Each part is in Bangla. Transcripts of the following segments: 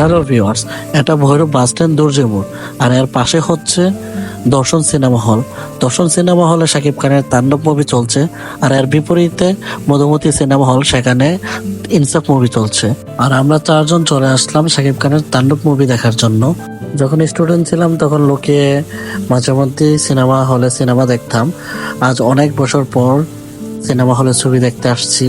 হ্যালো ভিউয়ার্স, এটা ভৈরব বাস স্ট্যান্ড দুর্জেমুর আর এর পাশে হচ্ছে দর্শন সিনেমা হল। দর্শন সিনেমা হলে শাকিব খানের তাণ্ডব মুভি চলছে, আর এর বিপরীতে মধুমতি সিনেমা হল সেখানে ইনসাফ মুভি চলছে। আর আমরা চারজন চলে আসলাম শাকিব খানের তাণ্ডব মুভি দেখার জন্য। যখন স্টুডেন্ট ছিলাম, তখন লোকে মাঝে মধ্যে সিনেমা হলে সিনেমা দেখতাম। আজ অনেক বছর পর সিনেমা হলে ছবি দেখতে আসছি।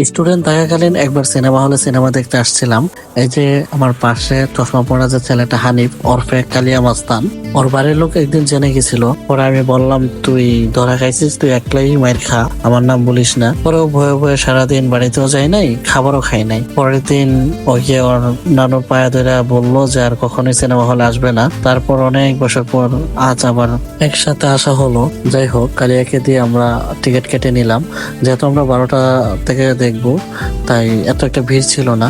স্টুডেন্ট থাকাকালীন একবার সিনেমা হলে সিনেমা দেখতে আসছিলাম। এই যে আমার পাশে চশমা পড়া যে ছেলেটা হানিফ ওরফে কালিয়া মাস্তান। ওর বাড়ির লোক একদিন জেনে গেছিল। পরে আমি বললাম, তুই ধরা খাইছিস, তুই একলাই মায়ের খা, আমার নাম বলিস না। পরেও ভয়ে ভয়ে সারাদিন বাড়িতেও যাই নাই, খাবারও খাই নাই। পরের দিন ওকে ওর নানুর পায়া ধরে বলল যে আর কখনোই সিনেমা হলে আসবে না। তারপর অনেক বছর পর আজ আবার একসাথে আসা হলো। যাই হোক, কালিয়াকে দিয়ে আমরা টিকিট কেটে নিলাম। যেহেতু আমরা বারোটা থেকে দেখব। তাই এত একটা ভিড় ছিল না।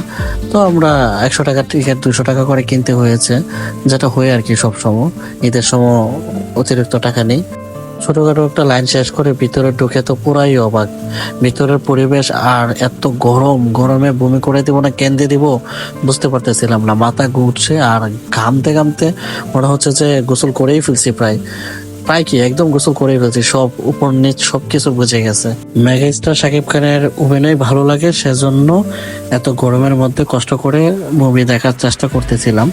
তো আমরা একশো টাকার টিকিট দুশো টাকা করে কিনতে হয়েছে। যেটা হয় আর কি সব সময়। ঈদের সময় অতিরিক্ত টাকা নেই। ছোটখাটো একটা লাইন শেষ করে ভিতরে ঢুকে তো পুরাই অবাক। ভিতরের পরিবেশ আর এত গরম। গরমে বমি করে দিব না, কেন্দ্রে দিব? বুঝতে পারতেছিলাম না। মাথা ঘুরছে আর ঘামতে ঘামতে মনে হচ্ছে যে গোসল করেই ফেলছি প্রায়। প্রায় কি একদম গোসল করেই ফেলছি, সব উপর নিচ সবকিছু বুঝে গেছে। মেগাস্টার শাকিব খানের অভিনয় ভালো লাগে, সেজন্য এত গরমের মধ্যে কষ্ট করে মুভি দেখার চেষ্টা করতেছিলাম।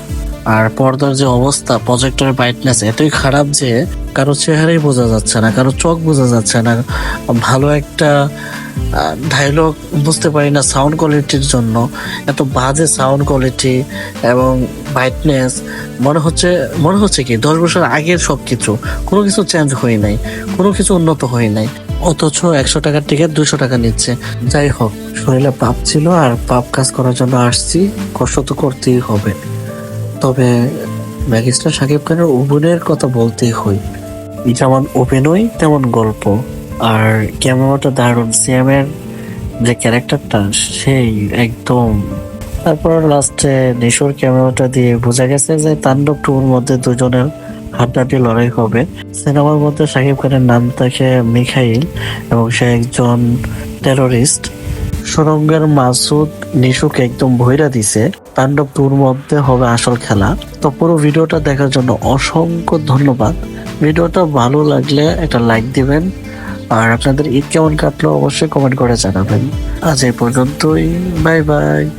আর পর্দার যে অবস্থা প্রজেক্টরের ব্রাইটনেস এতই খারাপ যে কারও চেহারাই বোঝা যাচ্ছে না, কারও চোখ বোঝা যাচ্ছে না। ভালো একটা ডায়লগ বুঝতে পারি না সাউন্ড কোয়ালিটির জন্য। এত বাজে সাউন্ড কোয়ালিটি এবং ব্রাইটনেস মনে হচ্ছে মনে হচ্ছে কি, দশ বছর আগের সব কিছু কোনো কিছু চেঞ্জ হয়ে নাই, কোনো কিছু উন্নত হয়ে নাই, অথচ একশো টাকার টিকিট দুশো টাকা নিচ্ছে। যাই হোক, শরীরে পাপ ছিল আর পাপ কাজ করার জন্য আসছি, কষ্ট তো করতেই হবে। তবে ম্যাগিস্টার সাকিব খানের অভিনয়ের কথা বলতেই হয় যেমন অভিনয়, তেমন গল্প। আর ক্যামেরাটা দারুণ, সিএমের যে ক্যারেক্টারটা সেই একদম তারপর লাস্টে নিশোর ক্যামেরাটা দিয়ে বোঝা গেছে যে তাণ্ডব টুর মধ্যে দুজনের হাড্ডাহাড্ডি লড়াই হবে। সিনেমার মধ্যে সাকিব খানের নাম থাকে মিখাইল এবং সে একজন টেরোরিস্ট সুরঙ্গের মাসুদ নিশুকে একদম ভৈরা দিছে। তাণ্ডব টুর মধ্যে হবে আসল খেলা। তো পুরো ভিডিওটা দেখার জন্য অসংখ্য ধন্যবাদ। ভিডিওটা ভালো লাগলে একটা লাইক দিবেন। আর আপনাদের ঈদ কেমন কাটলো অবশ্যই কমেন্ট করে জানাবেন। আজ এই পর্যন্তই। Bye bye.